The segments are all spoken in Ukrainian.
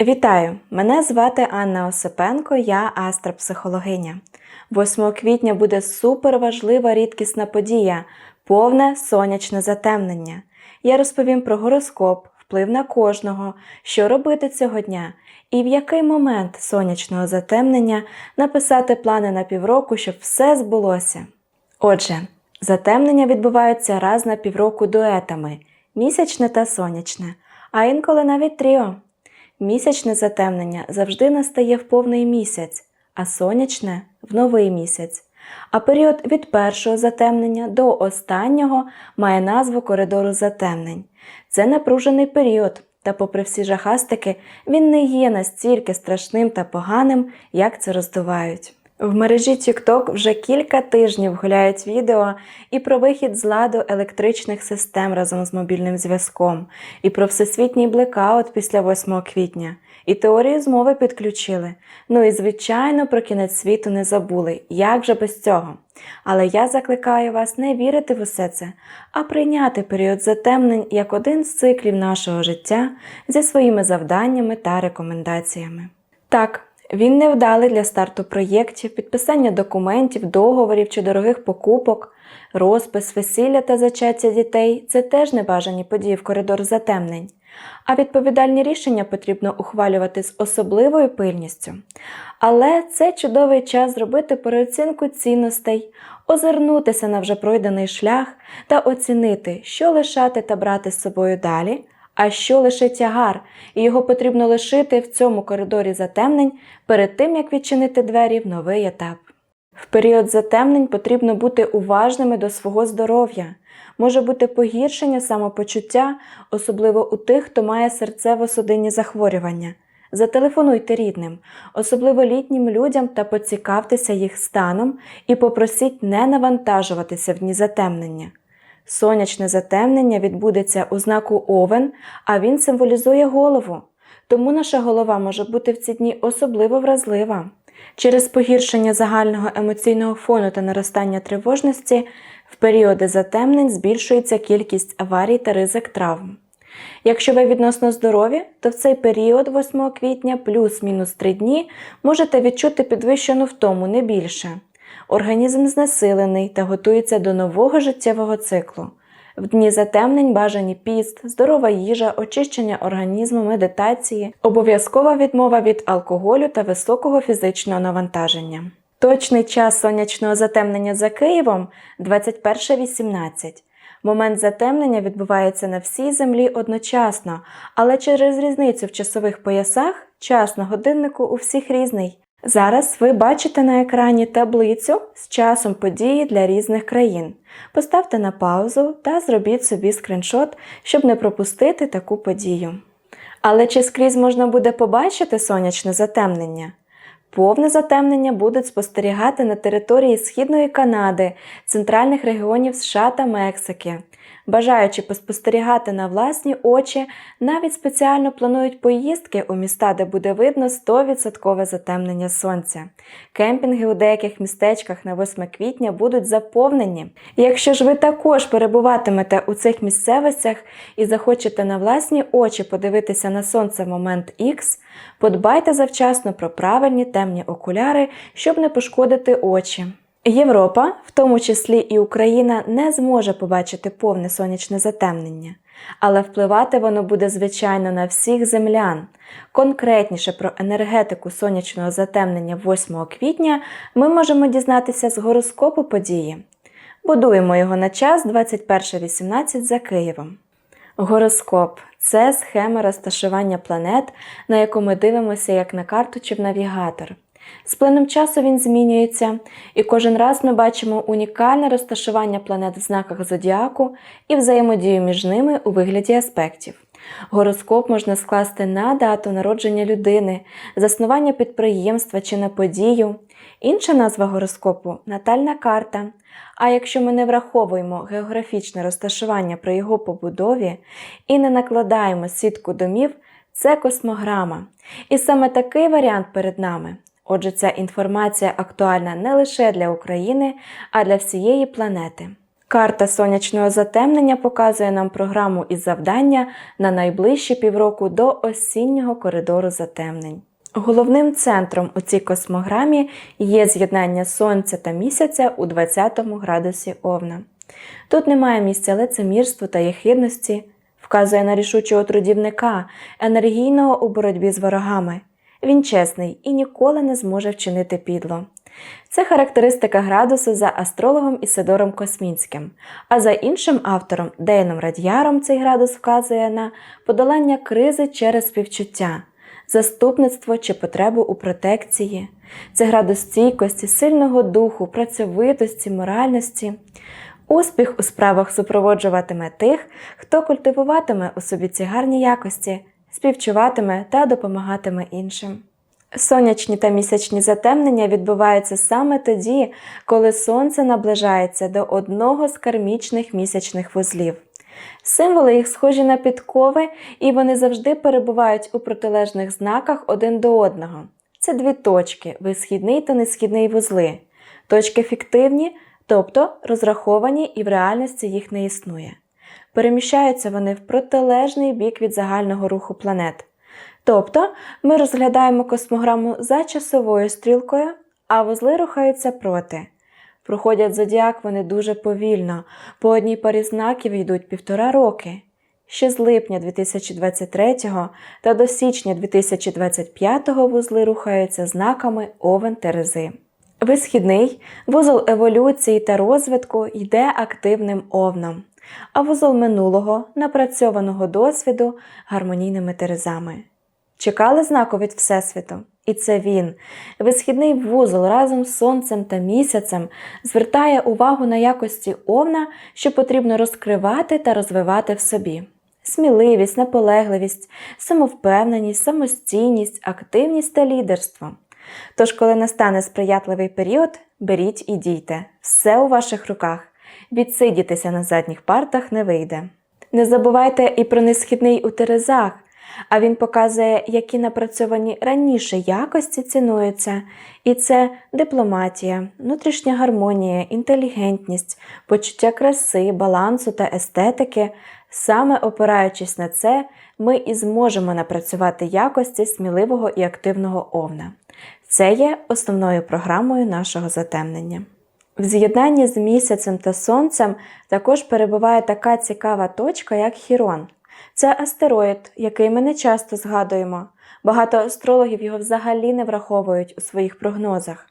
Вітаю! Мене звати Анна Осипенко, я астропсихологиня. 8 квітня буде суперважлива рідкісна подія повне сонячне затемнення. Я розповім про гороскоп, вплив на кожного, що робити цього дня і в який момент сонячного затемнення написати плани на півроку, щоб все збулося. Отже, затемнення відбуваються раз на півроку дуетами місячне та сонячне, а інколи навіть тріо. Місячне затемнення завжди настає в повний місяць, а сонячне в новий місяць. А період від першого затемнення до останнього має назву коридору затемнень. Це напружений період, та, попри всі жахастики, він не є настільки страшним та поганим, як це роздувають. В мережі TikTok вже кілька тижнів гуляють відео і про вихід з ладу електричних систем разом з мобільним зв'язком, і про всесвітній блекаут після 8 квітня, і теорію змови підключили. Ну і звичайно про кінець світу не забули. Як же без цього? Але я закликаю вас не вірити в усе це, а прийняти період затемнень як один з циклів нашого життя зі своїми завданнями та рекомендаціями. Так, він невдалий для старту проєктів, підписання документів, договорів чи дорогих покупок, розпис, весілля та зачаття дітей це теж небажані події в коридор затемнень. А відповідальні рішення потрібно ухвалювати з особливою пильністю. Але це чудовий час зробити переоцінку цінностей, озирнутися на вже пройдений шлях та оцінити, що лишати та брати з собою далі, а що лише тягар, і його потрібно лишити в цьому коридорі затемнень перед тим, як відчинити двері в новий етап. В період затемнень потрібно бути уважними до свого здоров'я. Може бути погіршення самопочуття, особливо у тих, хто має серцево-судинні захворювання. Зателефонуйте рідним, особливо літнім людям, та поцікавтеся їх станом і попросіть не навантажуватися в дні затемнення. Сонячне затемнення відбудеться у знаку Овен, а він символізує голову. Тому наша голова може бути в ці дні особливо вразлива. Через погіршення загального емоційного фону та наростання тривожності в періоди затемнень збільшується кількість аварій та ризик травм. Якщо ви відносно здорові, то в цей період 8 квітня плюс-мінус 3 дні можете відчути підвищену втому не більше. Організм знесилений та готується до нового життєвого циклу. В дні затемнень бажані піст, здорова їжа, очищення організму, медитації, обов'язкова відмова від алкоголю та високого фізичного навантаження. Точний час сонячного затемнення за Києвом 21.18. Момент затемнення відбувається на всій землі одночасно, але через різницю в часових поясах час на годиннику у всіх різний. Зараз ви бачите на екрані таблицю з часом події для різних країн. Поставте на паузу та зробіть собі скріншот, щоб не пропустити таку подію. Але чи скрізь можна буде побачити сонячне затемнення? Повне затемнення будуть спостерігати на території Східної Канади, центральних регіонів США та Мексики. Бажаючи поспостерігати на власні очі, навіть спеціально планують поїздки у міста, де буде видно 100% затемнення сонця. Кемпінги у деяких містечках на 8 квітня будуть заповнені. Якщо ж ви також перебуватимете у цих місцевостях і захочете на власні очі подивитися на сонце в момент Х, подбайте завчасно про правильні темні окуляри, щоб не пошкодити очі. Європа, в тому числі і Україна, не зможе побачити повне сонячне затемнення, але впливати воно буде звичайно на всіх землян. Конкретніше про енергетику сонячного затемнення 8 квітня ми можемо дізнатися з гороскопу події. Будуємо його на час 21.18 за Києвом. Гороскоп це схема розташування планет, на яку ми дивимося як на карту чи в навігатор. З плином часу він змінюється, і кожен раз ми бачимо унікальне розташування планет в знаках зодіаку і взаємодію між ними у вигляді аспектів. Гороскоп можна скласти на дату народження людини, заснування підприємства чи на подію. Інша назва гороскопу натальна карта. А якщо ми не враховуємо географічне розташування при його побудові і не накладаємо сітку домів, це космограма. І саме такий варіант перед нами. Отже, ця інформація актуальна не лише для України, а для всієї планети. Карта сонячного затемнення показує нам програму із завдання на найближчі півроку до осіннього коридору затемнень. Головним центром у цій космограмі є з'єднання Сонця та місяця у 20 градусі Овна. Тут немає місця лицемірству та єхидності, вказує на рішучого трудівника, енергійного у боротьбі з ворогами. Він чесний і ніколи не зможе вчинити підло. Це характеристика градусу за астрологом Ісидором Космінським, а за іншим автором Дейном Радьяром цей градус вказує на подолання кризи через співчуття, заступництво чи потребу у протекції. Це градус стійкості, сильного духу, працьовитості, моральності. Успіх у справах супроводжуватиме тих, хто культивуватиме у собі ці гарні якості, співчуватиме та допомагатиме іншим. Сонячні та місячні затемнення відбуваються саме тоді, коли сонце наближається до одного з кармічних місячних вузлів. Символи їх схожі на підкови, і вони завжди перебувають у протилежних знаках один до одного. Це дві точки висхідний та несхідний вузли. Точки фіктивні, тобто розраховані і в реальності їх не існує. Переміщаються вони в протилежний бік від загального руху планет. Тобто ми розглядаємо космограму за часовою стрілкою, а вузли рухаються проти. Проходять зодіак вони дуже повільно, по одній парі знаків йдуть півтора роки. Ще з липня 2023 та до січня 2025 вузли рухаються знаками Овен Терези. Висхідний вузол еволюції та розвитку йде активним овном, а вузол минулого напрацьованого досвіду гармонійними терезами. Чекали знаку від Всесвіту? І це він. Висхідний вузол разом з сонцем та місяцем звертає увагу на якості овна, що потрібно розкривати та розвивати в собі. Сміливість, наполегливість, самовпевненість, самостійність, активність та лідерство. Тож, коли настане сприятливий період, беріть і дійте. Все у ваших руках. Відсидітися на задніх партах не вийде. Не забувайте і про несхідний у терезах а він показує, які напрацьовані раніше якості цінуються, і це дипломатія, внутрішня гармонія, інтелігентність, почуття краси, балансу та естетики. Саме опираючись на це, ми і зможемо напрацювати якості сміливого і активного овна. Це є основною програмою нашого затемнення. В з'єднанні з місяцем та сонцем також перебуває така цікава точка, як Хірон. Це астероїд, який ми не часто згадуємо. Багато астрологів його взагалі не враховують у своїх прогнозах.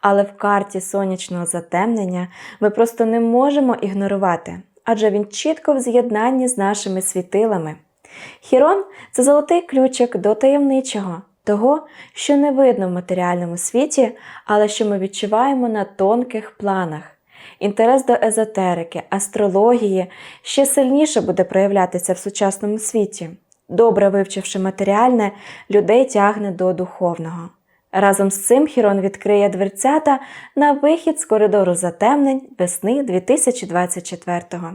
Але в карті сонячного затемнення ми просто не можемо ігнорувати, адже він чітко в з'єднанні з нашими світилами. Хірон це золотий ключик до таємничого, того, що не видно в матеріальному світі, але що ми відчуваємо на тонких планах. Інтерес до езотерики, астрології ще сильніше буде проявлятися в сучасному світі. Добре вивчивши матеріальне, людей тягне до духовного. Разом з цим Хірон відкриє дверцята на вихід з коридору затемнень весни 2024-го.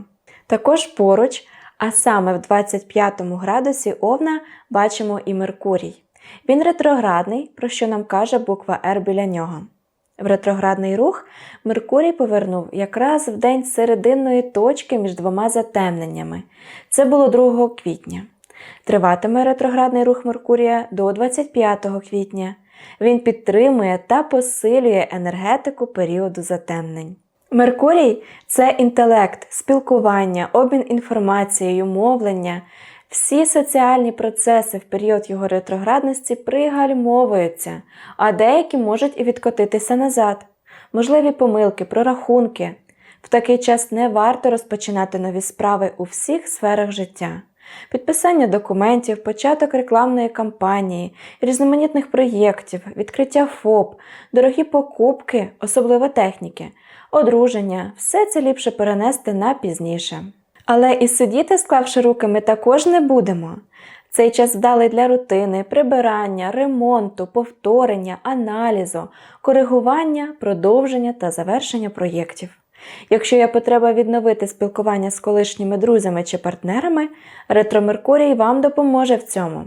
Також поруч, а саме в 25 градусі Овна, бачимо і Меркурій. Він ретроградний, про що нам каже буква Р біля нього. В ретроградний рух Меркурій повернув якраз в день серединної точки між двома затемненнями. Це було 2 квітня. Триватиме ретроградний рух Меркурія до 25 квітня. Він підтримує та посилює енергетику періоду затемнень. Меркурій це інтелект, спілкування, обмін інформацією, мовлення. Всі соціальні процеси в період його ретроградності пригальмовуються, а деякі можуть і відкотитися назад. Можливі помилки, прорахунки. В такий час не варто розпочинати нові справи у всіх сферах життя. Підписання документів, початок рекламної кампанії, різноманітних проєктів, відкриття ФОП, дорогі покупки, особливо техніки, одруження все це ліпше перенести на пізніше. Але і сидіти, склавши руки, ми також не будемо. Цей час вдалий для рутини, прибирання, ремонту, повторення, аналізу, коригування, продовження та завершення проєктів. Якщо є потреба відновити спілкування з колишніми друзями чи партнерами, ретро Меркурій вам допоможе в цьому.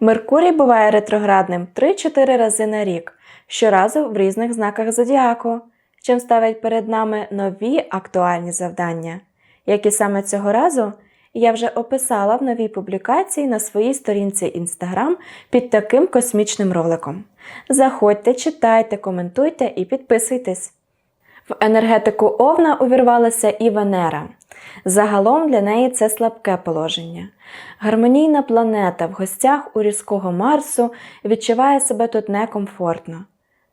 Меркурій буває ретроградним 3-4 рази на рік, щоразу в різних знаках зодіаку. чим ставить перед нами нові актуальні завдання, які саме цього разу я вже описала в новій публікації на своїй сторінці Instagram під таким космічним роликом. Заходьте, читайте, коментуйте і підписуйтесь. В енергетику Овна увірвалася і Венера. Загалом для неї це слабке положення. Гармонійна планета в гостях у різкого Марсу відчуває себе тут некомфортно.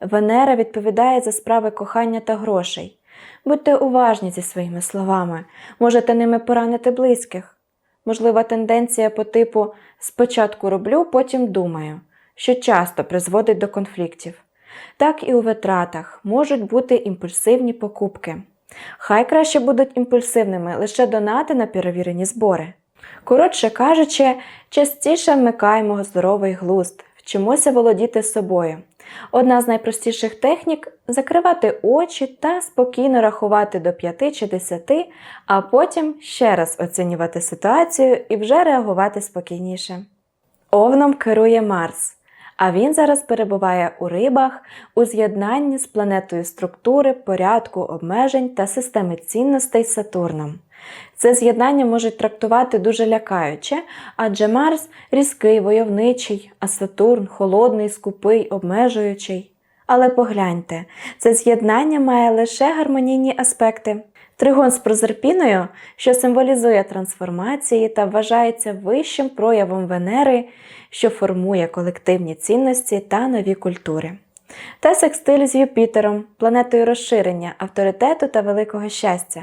Венера відповідає за справи кохання та грошей. Будьте уважні зі своїми словами, можете ними поранити близьких. Можлива тенденція по типу спочатку роблю, потім думаю, що часто призводить до конфліктів. Так і у витратах можуть бути імпульсивні покупки. Хай краще будуть імпульсивними лише донати на перевірені збори. Коротше кажучи, частіше вмикаємо здоровий глузд, вчимося володіти собою. Одна з найпростіших технік закривати очі та спокійно рахувати до 5 чи 10, а потім ще раз оцінювати ситуацію і вже реагувати спокійніше. Овном керує Марс, а він зараз перебуває у рибах у з'єднанні з планетою структури, порядку, обмежень та системи цінностей Сатурном. Це з'єднання можуть трактувати дуже лякаюче, адже Марс різкий, войовничий, а Сатурн холодний, скупий, обмежуючий. Але погляньте, це з'єднання має лише гармонійні аспекти. Тригон з прозерпіною, що символізує трансформації та вважається вищим проявом Венери, що формує колективні цінності та нові культури. Та секстиль з Юпітером, планетою розширення, авторитету та великого щастя,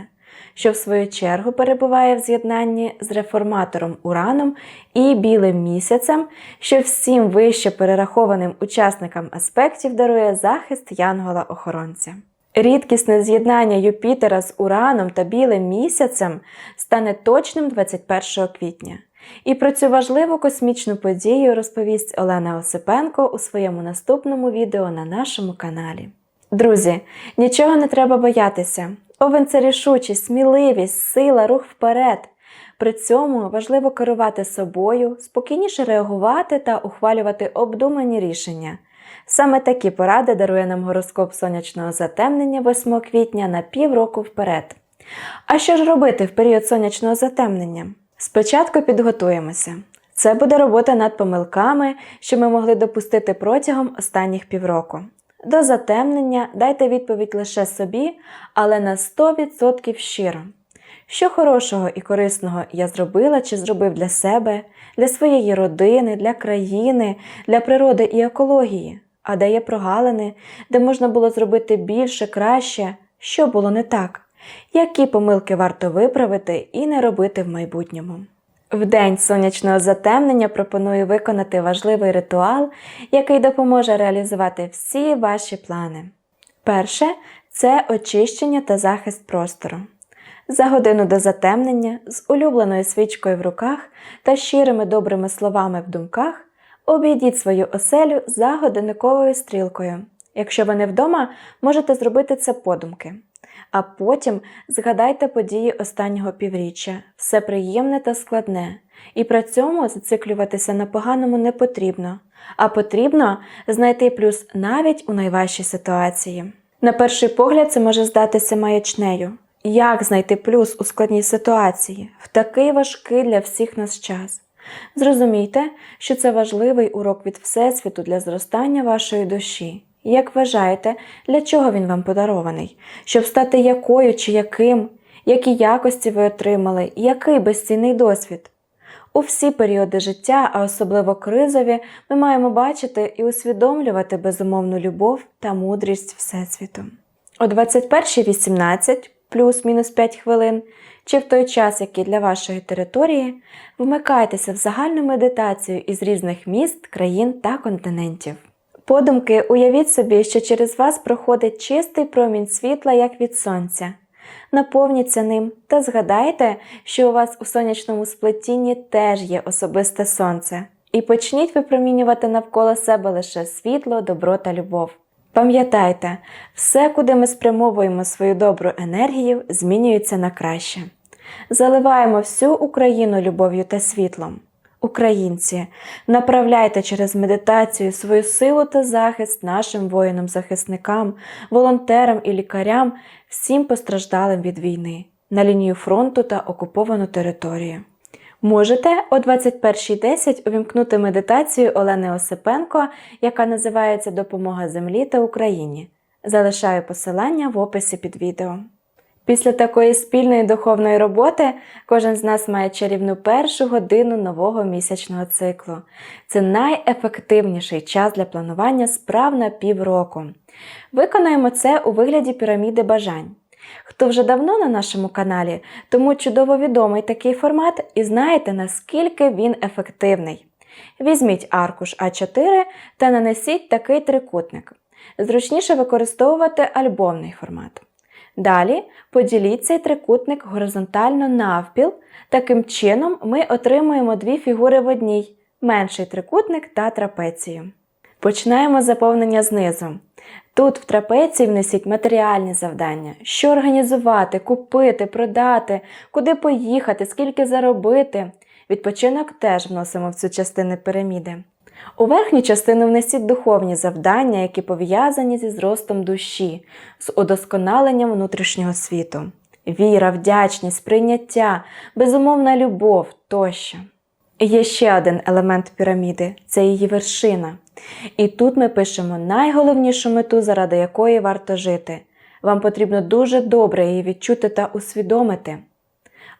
що в свою чергу перебуває в з'єднанні з реформатором Ураном і білим місяцем, що всім вище перерахованим учасникам аспектів дарує захист Янгола-охоронця. Рідкісне з'єднання Юпітера з Ураном та білим місяцем стане точним 21 квітня. І про цю важливу космічну подію розповість Олена Осипенко у своєму наступному відео на нашому каналі. Друзі, нічого не треба боятися. Овен це рішучість, сміливість, сила, рух вперед. При цьому важливо керувати собою, спокійніше реагувати та ухвалювати обдумані рішення. Саме такі поради дарує нам гороскоп сонячного затемнення 8 квітня на півроку вперед. А що ж робити в період сонячного затемнення? Спочатку підготуємося. Це буде робота над помилками, що ми могли допустити протягом останніх півроку. До затемнення дайте відповідь лише собі, але на 100% щиро. Що хорошого і корисного я зробила чи зробив для себе, для своєї родини, для країни, для природи і екології, а де є прогалини, де можна було зробити більше, краще, що було не так, які помилки варто виправити і не робити в майбутньому. В день сонячного затемнення пропоную виконати важливий ритуал, який допоможе реалізувати всі ваші плани. Перше це очищення та захист простору. За годину до затемнення з улюбленою свічкою в руках та щирими добрими словами в думках обійдіть свою оселю за годинниковою стрілкою. Якщо ви не вдома, можете зробити це подумки. А потім згадайте події останнього півріччя, все приємне та складне, і при цьому зациклюватися на поганому не потрібно, а потрібно знайти плюс навіть у найважчій ситуації. На перший погляд це може здатися маячнею. Як знайти плюс у складній ситуації в такий важкий для всіх нас час? Зрозумійте, що це важливий урок від Всесвіту для зростання вашої душі. Як вважаєте, для чого він вам подарований? Щоб стати якою чи яким, які якості ви отримали, який безцінний досвід? У всі періоди життя, а особливо кризові, ми маємо бачити і усвідомлювати безумовну любов та мудрість Всесвіту. О 21.18 плюс-мінус 5 хвилин, чи в той час, який для вашої території, вмикайтеся в загальну медитацію із різних міст, країн та континентів. Подумки уявіть собі, що через вас проходить чистий промінь світла, як від сонця. Наповніться ним та згадайте, що у вас у сонячному сплетінні теж є особисте сонце, і почніть випромінювати навколо себе лише світло, добро та любов. Пам'ятайте, все, куди ми спрямовуємо свою добру енергію, змінюється на краще. Заливаємо всю Україну любов'ю та світлом. Українці, направляйте через медитацію свою силу та захист нашим воїнам-захисникам, волонтерам і лікарям, всім постраждалим від війни на лінію фронту та окуповану територію. Можете о 21.10 увімкнути медитацію Олени Осипенко, яка називається Допомога землі та Україні. Залишаю посилання в описі під відео. Після такої спільної духовної роботи кожен з нас має чарівну першу годину нового місячного циклу. Це найефективніший час для планування справ на півроку. Виконаємо це у вигляді піраміди бажань. Хто вже давно на нашому каналі, тому чудово відомий такий формат і знаєте, наскільки він ефективний. Візьміть аркуш А4 та нанесіть такий трикутник. Зручніше використовувати альбомний формат. Далі поділіть цей трикутник горизонтально навпіл. Таким чином ми отримуємо дві фігури в одній менший трикутник та трапецію. Починаємо заповнення знизу. Тут в трапеції внесіть матеріальні завдання, що організувати, купити, продати, куди поїхати, скільки заробити. Відпочинок теж вносимо в цю частину піраміди. У верхню частину внесіть духовні завдання, які пов'язані зі зростом душі, з удосконаленням внутрішнього світу. Віра, вдячність, прийняття, безумовна любов тощо. Є ще один елемент піраміди це її вершина. І тут ми пишемо найголовнішу мету, заради якої варто жити. Вам потрібно дуже добре її відчути та усвідомити.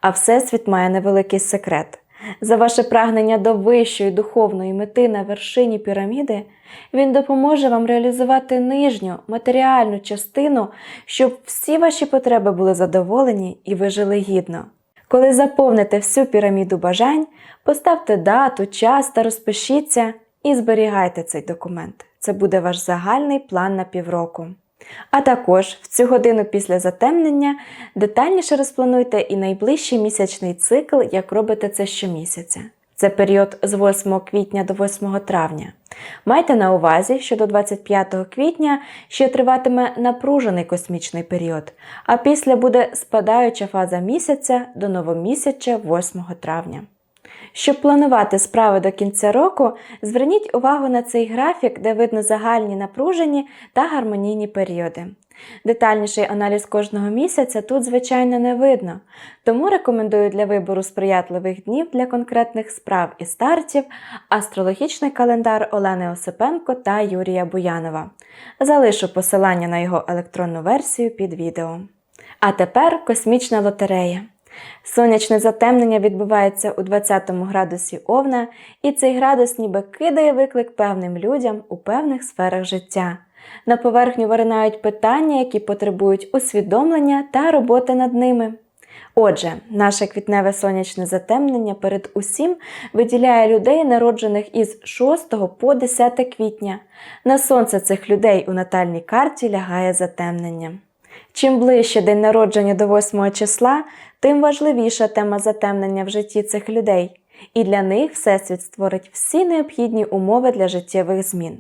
А Всесвіт має невеликий секрет. За ваше прагнення до вищої духовної мети на вершині піраміди, він допоможе вам реалізувати нижню матеріальну частину, щоб всі ваші потреби були задоволені і ви жили гідно. Коли заповните всю піраміду бажань, поставте дату, час та розпишіться і зберігайте цей документ. Це буде ваш загальний план на півроку. А також в цю годину після затемнення детальніше розплануйте і найближчий місячний цикл, як робите це щомісяця. Це період з 8 квітня до 8 травня. Майте на увазі, що до 25 квітня ще триватиме напружений космічний період, а після буде спадаюча фаза місяця до новомісяча 8 травня. Щоб планувати справи до кінця року, зверніть увагу на цей графік, де видно загальні напружені та гармонійні періоди. Детальніший аналіз кожного місяця тут, звичайно, не видно, тому рекомендую для вибору сприятливих днів для конкретних справ і стартів астрологічний календар Олени Осипенко та Юрія Буянова. Залишу посилання на його електронну версію під відео. А тепер космічна лотерея. Сонячне затемнення відбувається у 20 градусі Овна, і цей градус ніби кидає виклик певним людям у певних сферах життя. На поверхню виринають питання, які потребують усвідомлення та роботи над ними. Отже, наше квітневе сонячне затемнення перед усім виділяє людей, народжених із 6 по 10 квітня. На сонце цих людей у натальній карті лягає затемнення. Чим ближче день народження до 8 числа, тим важливіша тема затемнення в житті цих людей, і для них Всесвіт створить всі необхідні умови для життєвих змін.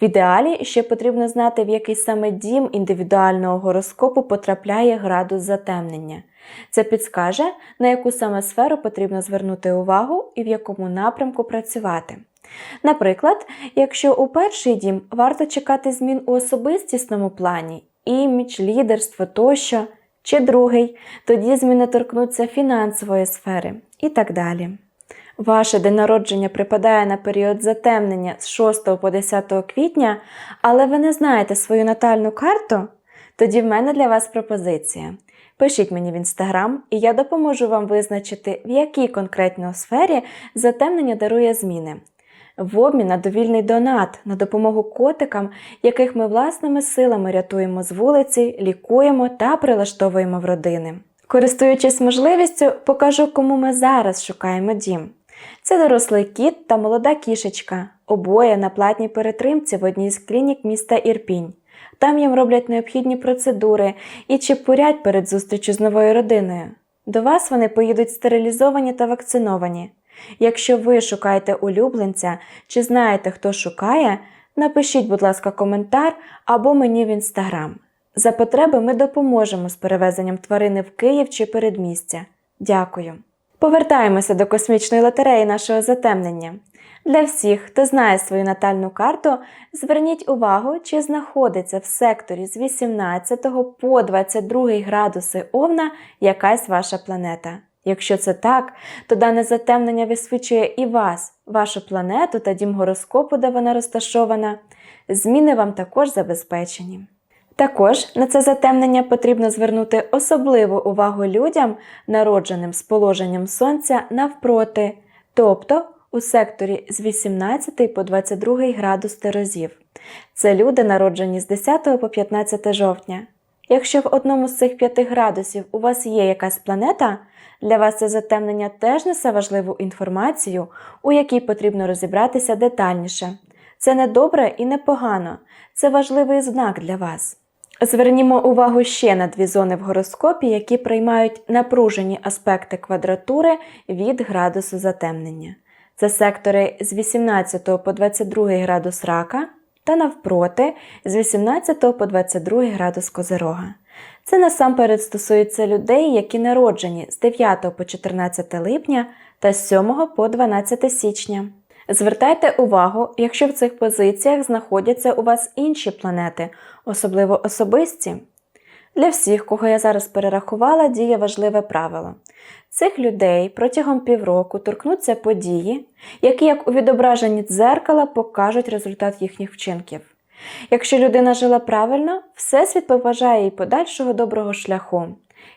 В ідеалі ще потрібно знати, в який саме дім індивідуального гороскопу потрапляє градус затемнення. Це підскаже, на яку саме сферу потрібно звернути увагу і в якому напрямку працювати. Наприклад, якщо у перший дім варто чекати змін у особистісному плані, імідж, лідерство тощо, чи другий, тоді зміни торкнуться фінансової сфери і так далі. Ваше день народження припадає на період затемнення з 6 по 10 квітня, але ви не знаєте свою натальну карту? Тоді в мене для вас пропозиція. Пишіть мені в інстаграм, і я допоможу вам визначити, в якій конкретній сфері затемнення дарує зміни. В обмін на довільний донат на допомогу котикам, яких ми власними силами рятуємо з вулиці, лікуємо та прилаштовуємо в родини. Користуючись можливістю, покажу, кому ми зараз шукаємо дім. Це дорослий кіт та молода кішечка, обоє на платній перетримці в одній з клінік міста Ірпінь. Там їм роблять необхідні процедури і чепурять перед зустрічю з новою родиною. До вас вони поїдуть стерилізовані та вакциновані. Якщо ви шукаєте улюбленця чи знаєте, хто шукає, напишіть, будь ласка, коментар або мені в інстаграм. За потреби ми допоможемо з перевезенням тварини в Київ чи передмістя. Дякую. Повертаємося до космічної лотереї нашого затемнення. Для всіх, хто знає свою натальну карту, зверніть увагу, чи знаходиться в секторі з 18 по 22 градуси Овна якась ваша планета. Якщо це так, то дане затемнення висвічує і вас, вашу планету та дім гороскопу, де вона розташована. Зміни вам також забезпечені. Також на це затемнення потрібно звернути особливу увагу людям, народженим з положенням Сонця навпроти, тобто у секторі з 18 по 22 градус Терезів. Це люди, народжені з 10 по 15 жовтня. Якщо в одному з цих п'яти градусів у вас є якась планета, для вас це затемнення теж несе важливу інформацію, у якій потрібно розібратися детальніше. Це не добре і не погано, це важливий знак для вас. Звернімо увагу ще на дві зони в гороскопі, які приймають напружені аспекти квадратури від градусу затемнення. Це сектори з 18 по 22 градус рака та навпроти з 18 по 22 градус козирога. Це насамперед стосується людей, які народжені з 9 по 14 липня та з 7 по 12 січня. Звертайте увагу, якщо в цих позиціях знаходяться у вас інші планети, особливо особисті. Для всіх, кого я зараз перерахувала, діє важливе правило. Цих людей протягом півроку торкнуться події, які, як у відображенні дзеркала, покажуть результат їхніх вчинків. Якщо людина жила правильно, Всесвіт побажає їй подальшого доброго шляху,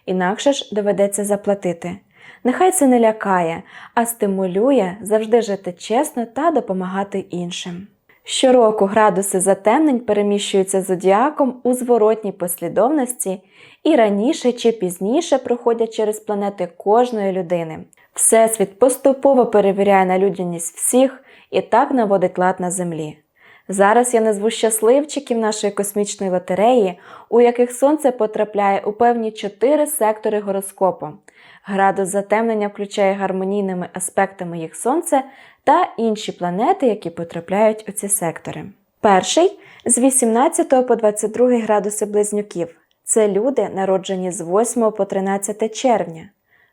інакше ж доведеться заплатити. Нехай це не лякає, а стимулює завжди жити чесно та допомагати іншим. Щороку градуси затемнень переміщуються зодіаком у зворотній послідовності і раніше чи пізніше проходять через планети кожної людини. Всесвіт поступово перевіряє на людяність всіх і так наводить лад на землі. Зараз я назву щасливчиків нашої космічної лотереї, у яких сонце потрапляє у певні чотири сектори гороскопу. Градус затемнення включає гармонійними аспектами їх сонце та інші планети, які потрапляють у ці сектори. Перший з 18 по 22 градуси близнюків. Це люди, народжені з 8 по 13 червня.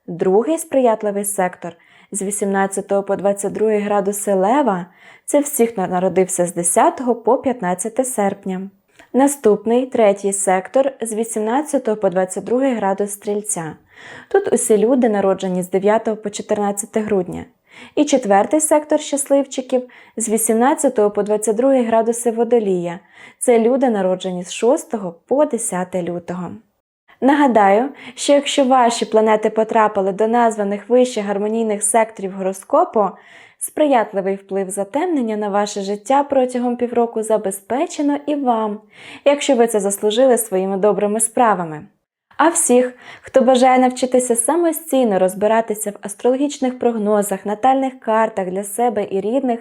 Другий сприятливий сектор з 18 по 22 градуси Лева це всіх, хто народився з 10 по 15 серпня. Наступний третій сектор з 18 по 22 градус стрільця. Тут усі люди народжені з 9 по 14 грудня. І четвертий сектор щасливчиків з 18 по 22 градуси водолія. Це люди, народжені з 6 по 10 лютого. Нагадаю, що якщо ваші планети потрапили до названих вище гармонійних секторів гороскопу, сприятливий вплив затемнення на ваше життя протягом півроку забезпечено і вам, якщо ви це заслужили своїми добрими справами. А всіх, хто бажає навчитися самостійно розбиратися в астрологічних прогнозах, натальних картах для себе і рідних,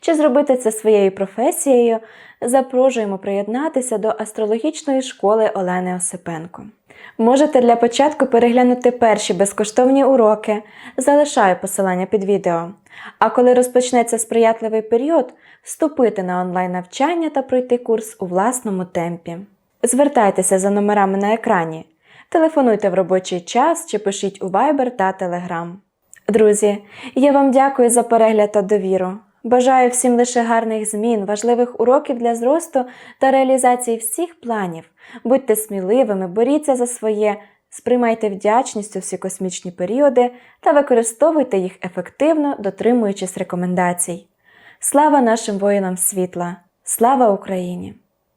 чи зробити це своєю професією, запрошуємо приєднатися до астрологічної школи Олени Осипенко. Можете для початку переглянути перші безкоштовні уроки, залишаю посилання під відео. А коли розпочнеться сприятливий період, вступити на онлайн навчання та пройти курс у власному темпі. Звертайтеся за номерами на екрані. Телефонуйте в робочий час чи пишіть у Viber та Telegram. Друзі, я вам дякую за перегляд та довіру. Бажаю всім лише гарних змін, важливих уроків для зросту та реалізації всіх планів. Будьте сміливими, боріться за своє, сприймайте вдячністю всі космічні періоди та використовуйте їх ефективно, дотримуючись рекомендацій. Слава нашим воїнам світла! Слава Україні!